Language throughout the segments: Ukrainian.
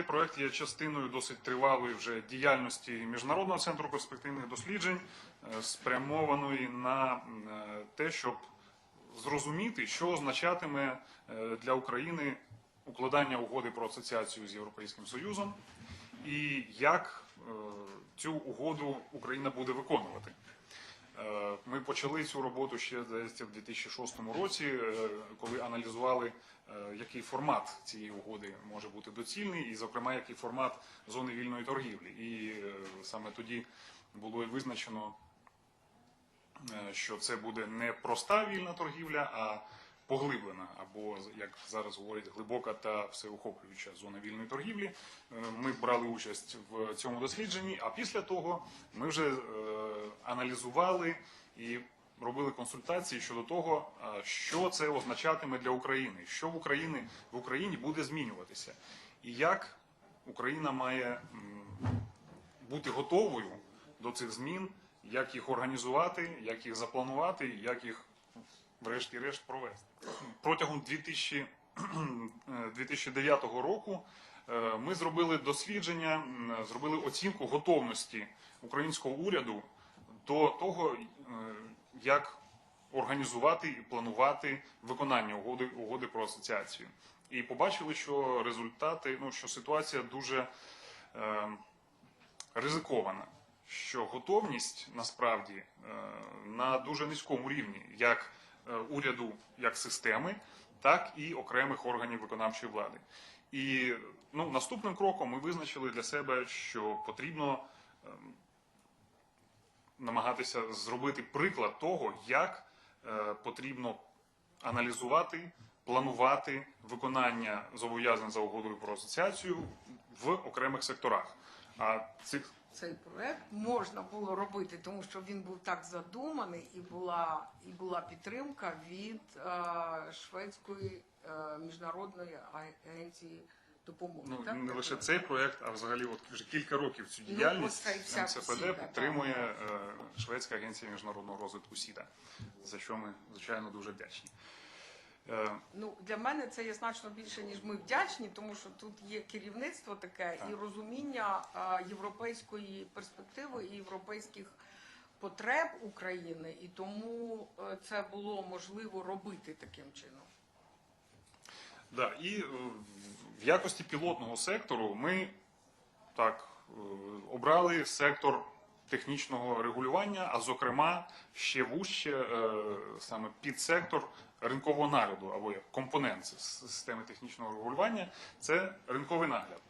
цей проект є частиною досить тривалої вже діяльності Міжнародного центру перспективних досліджень, е, спрямованої на е, те, щоб зрозуміти, що означатиме е, для України укладання угоди про асоціацію з Європейським Союзом, і як цю угоду Україна буде виконувати. Е, Ми почали цю роботу ще здається, в 2006 році, е, коли аналізували, е, який формат цієї угоди може бути доцільний, і, зокрема, який формат зони вільної торгівлі. І саме тоді було визначено, що це буде не проста вільна торгівля, а поглиблена, або як зараз говорять, глибока та всеохоплююча зона вільної торгівлі. Е, Ми брали участь в цьому дослідженні, а після того ми вже е, аналізували і робили консультації щодо того, е, що це означатиме для України, що в Україні в Україні буде змінюватися, і як Україна має бути готовою до цих змін, як їх організувати, як їх запланувати, як їх врешті-решт провести. Протягом 2000, е, 2009 року е, ми зробили дослідження, зробили оцінку готовності українського уряду до того, е, як організувати і планувати виконання угоди, угоди про асоціацію. І побачили, що результати, ну що ситуація дуже е, ризикована, що готовність насправді е, на дуже низькому рівні, як уряду, як системи, так і окремих органів виконавчої влади. І ну, наступним кроком ми визначили для себе, що потрібно ем, намагатися зробити приклад того, як е, потрібно аналізувати, планувати виконання зобов'язань за угодою про асоціацію в окремих секторах. А цих Цей проект можна було робити, тому що він був так задуманий, і була і була підтримка від е, шведської е, міжнародної агенції допомоги. ну так? не лише цей проект, а взагалі, от вже кілька років цю Ну, діяльність вся МЦФД всі, підтримує е, Шведська агенція міжнародного розвитку СІДА, за що ми звичайно дуже вдячні. Е, Ну для мене це є значно більше ніж ми вдячні, тому що тут є керівництво таке Так. і розуміння е, європейської перспективи і європейських потреб України, і тому е, це було можливо робити таким чином. Да, і в якості пілотного сектору ми так обрали сектор технічного регулювання, а зокрема ще вужче е, саме підсектор ринкового нагляду або як компонент системи технічного регулювання це ринковий нагляд.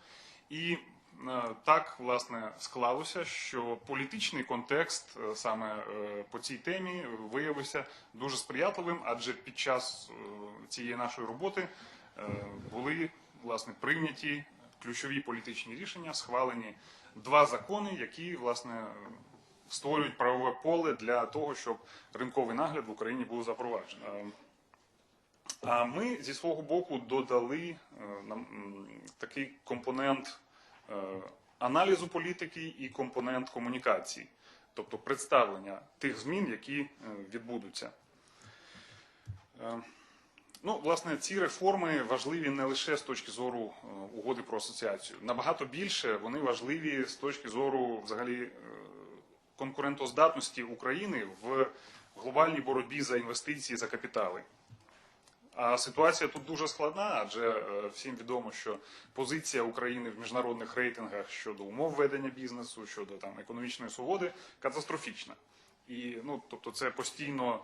І е, так власне склалося, що політичний контекст е, саме по цій темі виявився дуже сприятливим, адже під час цієї нашої роботи були власне прийняті ключові політичні рішення, схвалені два закони, які власне створюють правове поле для того, щоб ринковий нагляд в Україні був запроваджений. А ми зі свого боку додали е, такий компонент е, аналізу політики і компонент комунікації, тобто представлення тих змін, які е, відбудуться. Ну, власне, ці реформи важливі не лише з точки зору е, угоди про асоціацію. Набагато більше вони важливі з точки зору взагалі е, конкурентоздатності України в глобальній боротьбі за інвестиції за капітали. А ситуація тут дуже складна, адже е, всім відомо, що позиція України в міжнародних рейтингах щодо умов ведення бізнесу, щодо там економічної свободи катастрофічна. І ну, тобто, це постійно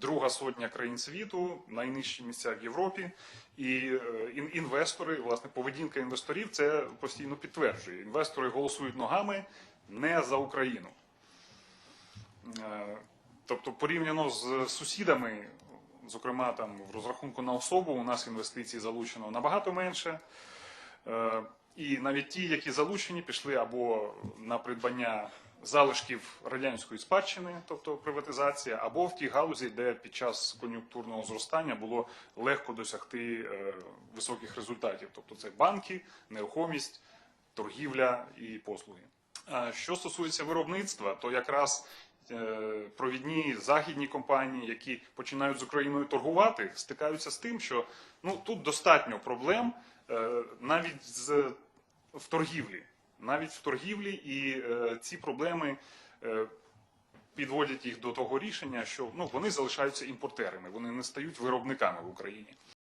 друга сотня країн світу, найнижчі місця в Європі, і е, інвестори, власне, поведінка інвесторів це постійно підтверджує. Інвестори голосують ногами не за Україну. Е, Тобто, порівняно з сусідами, зокрема там в розрахунку на особу, у нас інвестицій залучено набагато менше. Е, І навіть ті, які залучені, пішли або на придбання залишків радянської спадщини, тобто приватизація, або в тій галузі, де під час кон'юнктурного зростання було легко досягти е, високих результатів. Тобто це банки, нерухомість, торгівля і послуги. Що стосується виробництва, то якраз е, провідні західні компанії, які починають з Україною торгувати, стикаються з тим, що ну тут достатньо проблем е, навіть з в торгівлі, навіть в торгівлі, і е, ці проблеми е, підводять їх до того рішення, що ну вони залишаються імпортерами, вони не стають виробниками в Україні.